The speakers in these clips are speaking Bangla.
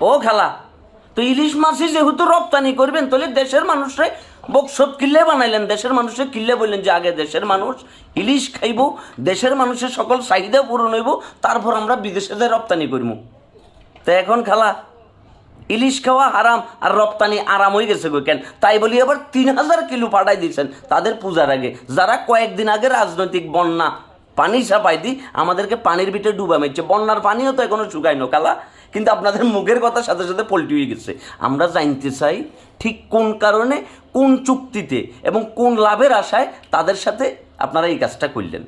ও খালা, তো ইলিশ মাছই যেহেতু রপ্তানি করবেন, তাহলে দেশের মানুষরে বকশত কিল্লে বানাইলেন। দেশের মানুষে কিল্লে বললেন যে, আগে দেশের মানুষ ইলিশ খাইব, দেশের মানুষের সকল চাহিদা পূরণ হইব, তারপর আমরা বিদেশে রপ্তানি করব তো এখন খালা, ইলিশ খাওয়া হারাম আর রপ্তানি আরাম হয়ে গেছে গো কেন? তাই বলি আবার তিন হাজার কিলো পাঠাই দিয়েছেন তাদের পূজার আগে। যারা কয়েকদিন আগে রাজনৈতিক বন্যা, পানি চাপাই দি, আমাদেরকে পানির ভিতরে ডুবা মেরছে। বন্যার পানিও তো এখনও শুকায়নো কালা কিন্তু আপনাদের মুখের কথার সাথে সাথে পল্টি হয়ে গেছে। আমরা জানতে চাই ঠিক কোন কারণে, কোন চুক্তিতে এবং কোন লাভের আশায় তাদের সাথে আপনারা এই কাজটা করলেন।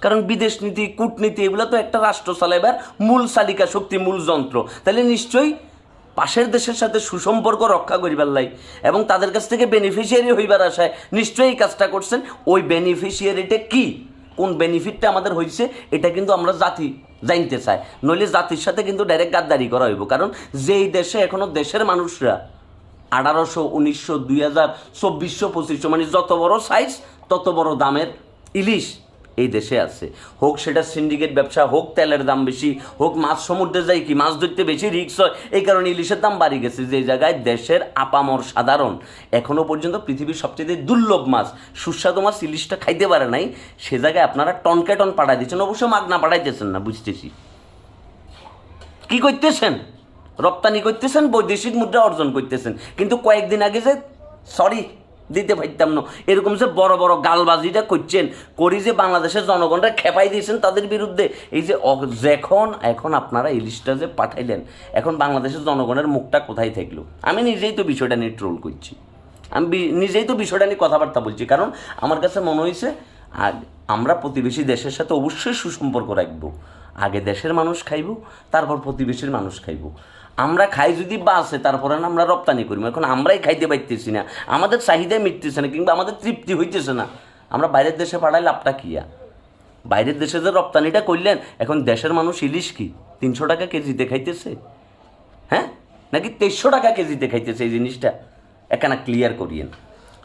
কারণ বিদেশ নীতি, কূটনীতি, এগুলো তো একটা রাষ্ট্র চালাইবার মূল চালিকা শক্তি, মূল যন্ত্র। তাহলে নিশ্চয়ই পাশের দেশের সাথে সুসম্পর্ক রক্ষা করিবার লাই এবং তাদের কাছ থেকে বেনিফিশিয়ারি হইবার আশায় নিশ্চয়ই এই কাজটা করছেন। ওই বেনিফিশিয়ারিটা কি? কোন বেনিফিটটা আমাদের হয়েছে এটা কিন্তু আমরা জাতি জানতে চাই। নইলে জাতির সাথে কিন্তু ডাইরেক্ট গাদ্দারি করা হইব। কারণ যেই দেশে এখনও দেশের মানুষরা আঠারোশো, উনিশশো, দুই হাজার, চব্বিশশো, পঁচিশশো মানে যত বড় সাইজ তত বড় দামের ইলিশ এই দেশে আছে। হোক সেটা সিন্ডিকেট ব্যবসা, হোক তেলের দাম বেশি, হোক মাছ সমুদ্রে যাই কি, মাছ ধরতে বেশি রিক্স হয়, এই কারণে ইলিশের দাম বাড়ি গেছে যে জায়গায় দেশের আপামর সাধারণ। এখনও পর্যন্ত পৃথিবীর সবচেয়ে দুর্লভ মাছ, সুস্বাদু মাছ ইলিশটা খাইতে পারে নাই, সে জায়গায় আপনারা টনকে টন পাঠাই দিচ্ছেন অবশ্য মাগনা পাঠাইতেছেন না, বুঝতেছি। কি করতেছেন? রপ্তানি করতেছেন, বৈদেশিক মুদ্রা অর্জন করতেছেন, কিন্তু কয়েকদিন আগে যে সরি দিতে পারতাম না। এরকম যে বড় বড় গালবাজিটা করছেন, করি যে বাংলাদেশের জনগণরা খেপাই দিয়েছেন তাদের বিরুদ্ধে। এই যে যখন, এখন আপনারা ইলিশটা যে পাঠাইলেন, এখন বাংলাদেশের জনগণের মুখটা কোথায় থাকল? আমি নিজেই তো বিষয়টা নিয়ে ট্রোল করছি। আমি নিজেই তো বিষয়টা নিয়ে কথাবার্তা বলছি, কারণ আমার কাছে মনে হয়েছে আর আমরা প্রতিবেশী দেশের সাথে অবশ্যই সুসম্পর্ক রাখব। আগে দেশের মানুষ খাইব, তারপর প্রতিবেশীর মানুষ খাইব। আমরা খাই যদি বা বাসে তারপরে না আমরা রপ্তানি করি এখন আমরাই খাইতে পারতেছি না। আমাদের চাহিদা মিটতেছে না, কিংবা আমাদের তৃপ্তি হইতেছে না। আমরা বাইরের দেশে পাঠাই লাভটা কিয়া বাইরের দেশে যে রপ্তানিটা করলেন, এখন দেশের মানুষ ইলিশ কি? তিনশো টাকা কেজিতে খাইতেছে? হ্যাঁ? নাকি তেইশশো টাকা কেজিতে খাইতেছে এই জিনিসটা? এখানে ক্লিয়ার করিয়েন।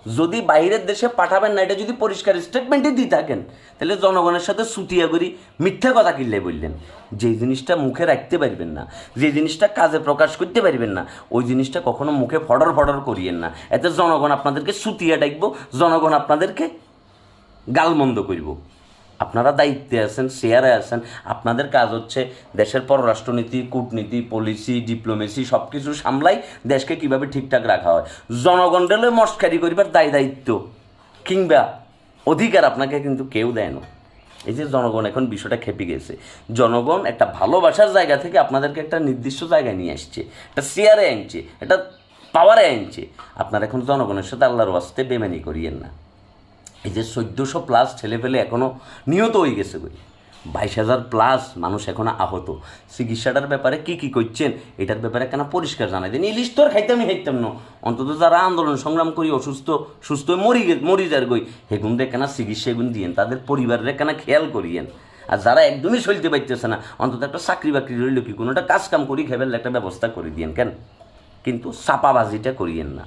যদি বাইরের দেশে পাঠাবেন না, এটা যদি পরিষ্কার স্টেটমেন্টই দিয়ে থাকেন, তাহলে জনগণের সাথে সুতিয়া করি, মিথ্যা কথা কিনলে বললেন। যে জিনিসটা মুখে রাখতে পারবেন না যে জিনিসটা কাজে প্রকাশ করতে পারবেন না, ওই জিনিসটা কখনো মুখে ফডর ফডর করিয়েন না। এতে জনগণ আপনাদেরকে সুতিয়া ডাকবো, জনগণ আপনাদেরকে গালমন্দ করব। আপনারা দায়িত্বে আছেন শেয়ারে আছেন, আপনাদের কাজ হচ্ছে দেশের পররাষ্ট্রনীতি, কূটনীতি পলিসি ডিপ্লোমেসি সব কিছু সামলাই দেশকে কীভাবে ঠিকঠাক রাখা হয়। জনগণের মস্কারি করিবার দায় দায়িত্ব। কিংবা অধিকার আপনাকে কিন্তু কেউ দেয় না। এই যে জনগণ এখন বিষয়টা খেপে গেছে। জনগণ একটা ভালোবাসার জায়গা থেকে আপনাদেরকে একটা নির্দিষ্ট জায়গায় নিয়ে আসছে। একটা শেয়ারে আনছে, একটা পাওয়ারে আনছে। আপনারা এখন জনগণের সাথে আল্লাহর ওয়াস্তে বেমানি করিয়েন না। এই যে চোদ্দোশো প্লাস ছেলেপেলে এখনও নিহত হয়ে গেছে বই বাইশ হাজার প্লাস মানুষ এখনও আহত। চিকিৎসাটার ব্যাপারে কি কি করছেন, এটার ব্যাপারে কেন পরিষ্কার জানাই দেন। ইলিশ তো আর খাইতামই খাইতাম না। অন্তত যারা আন্দোলন সংগ্রাম করি, অসুস্থ, সুস্থ মরি মরি যার গই হেগুন রে কেনা চিকিৎসা এগুন দিয়েন, তাদের পরিবারের কেনা খেয়াল করিয়েন? আর যারা একদমই চলতে পারতেছে না, অন্তত একটা চাকরি বাকরি রইল কি, কোনোটা কাজ কাম করি খেবেল একটা ব্যবস্থা করে দিয়েন, কেন? কিন্তু চাপাবাজিটা করিয়েন না।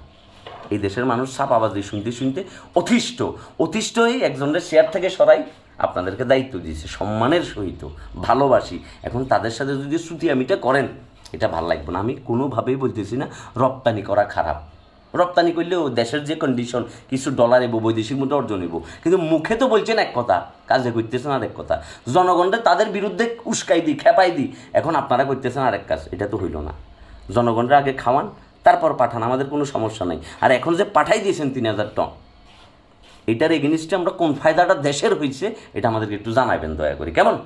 এই দেশের মানুষ ছাপাবাজি শুনতে শুনতে অতিষ্ঠ। অতিষ্ঠ হয়ে একজনের শেয়ার থেকে সরাই আপনাদেরকে দায়িত্ব দিয়েছে, সম্মানের সহিত, ভালোবাসি। এখন তাদের সাথে যদি শ্রুতিয়ামিটা করেন, এটা ভালো লাগবে না। আমি কোনোভাবেই বলতেছি না, রপ্তানি করা খারাপ। রপ্তানি করলেও দেশের যে কন্ডিশন কিছু ডলার এবো, বৈদেশিক মুদ্রা অর্জন এবো। কিন্তু মুখে তো বলছেন এক কথা, কাজে করতেছেন আরেক কথা। জনগণরা তাদের বিরুদ্ধে উস্কাই দিই, খেপাই দিই। এখন আপনারা করতেছেন আরেক কাজ, এটা তো হইল না। জনগণরা আগে খাওয়ান তারপর পাঠান, আমাদের কোনো সমস্যা নাই। আর এখন যে পাঠাই দিয়েছেন তিন হাজার টন, এটার এগেনিস্টে আমরা কোন ফায়দাটা দেশের হয়েছে এটা আমাদেরকে একটু জানাবেন দয়া করে। কেমন?